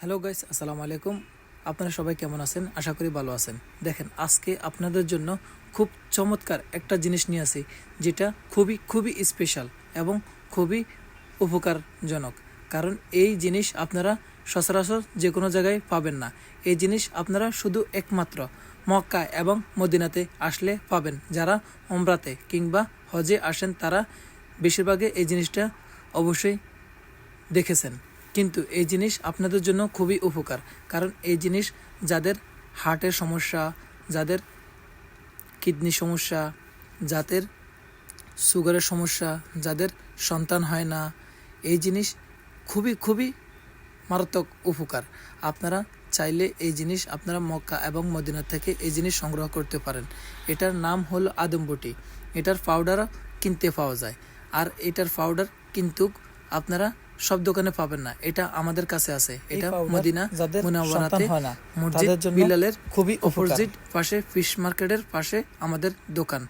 Hello guys, আসসালামু আলাইকুম। আপনারা সবাই কেমন আছেন? আশা করি ভালো আছেন। দেখেন, আজকে আপনাদের জন্য খুব চমৎকার একটা জিনিস নিয়ে আসি, যেটা খুবই খুবই স্পেশাল এবং খুবই উপকারজনক। কারণ এই জিনিস আপনারা সচরাচর যে কোনো জায়গায় পাবেন না। এই জিনিস আপনারা শুধু একমাত্র মক্কা এবং মদিনাতে আসলে পাবেন। যারা ওমরাতে কিংবা হজে আসেন, তারা বেশিরভাগে এই জিনিসটা অবশ্যই দেখেছেন। কিন্তু এই জিনিস আপনাদের জন্য খুবই উপকার। কারণ এই জিনিস যাদের হার্টের সমস্যা, যাদের কিডনি সমস্যা, যাদের সুগারের সমস্যা, যাদের সন্তান হয় না, এই জিনিস খুবই খুবই মারাত্মক উপকার। আপনারা চাইলে এই জিনিস আপনারা মক্কা এবং মদিনা থেকে এই জিনিস সংগ্রহ করতে পারেন। এটার নাম হলো আদমবটি এটার পাউডারও কিনতে পাওয়া যায়। আর এটার পাউডার কিন্তু আপনারা সব দোকানে পাবেন না। এটা আমাদের কাছে আছে। এটা মদিনা মুনাওয়ারাতে মসজিদ বিলালের খুবই অপোজিট পাশে ফিশ মার্কেটের পাশে আমাদের দোকান।